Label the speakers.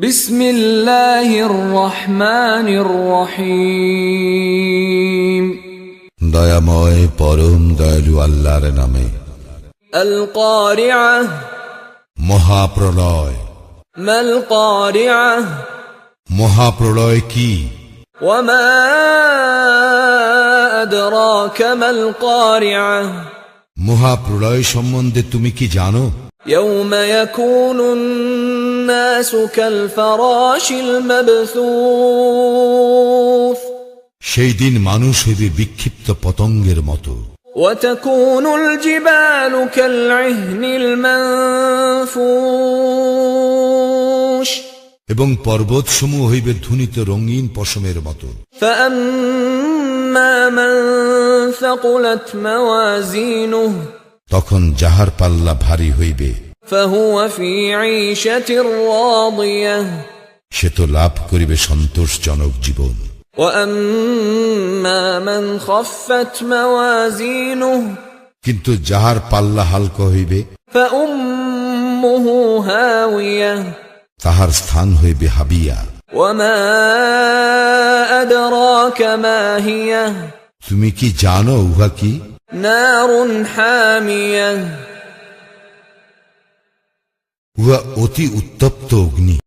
Speaker 1: বিসমিল্লাহির রহমানির রহিম।
Speaker 2: দয়াময় পরম দয়ালু আল্লাহর নামে।
Speaker 1: আল কারিআ
Speaker 2: মহাপ্রলয়।
Speaker 1: মাল কারিআ
Speaker 2: মহাপ্রলয় কি?
Speaker 1: ওয়ামা আদরাকা মাল কারিআ
Speaker 2: মহাপ্রলয় সম্বন্ধে তুমি কি জানো?
Speaker 1: يوم يكون الناس كالفراش المبثوث
Speaker 2: সেই দিন মানুষ হইবে বিক্ষিপ্ত পতঙ্গের মতো
Speaker 1: وتكون الجبال كالعهن المنفوش
Speaker 2: এবং পর্বতসমূহ হইবে ধুনিত রঙিন পশমের মতো
Speaker 1: فأما من ثقلت موازينه
Speaker 2: তখন যাহার পাল্লা ভারী হইবে সে তো লাভ করিবে সন্তোষজনক জীবন। কিন্তু যাহার পাল্লা হালকা হইবে তাহার স্থান হইবে হাবিয়া। তুমি কি জানো উহা কি?
Speaker 1: نار حامية.
Speaker 2: وأتي التبت أغني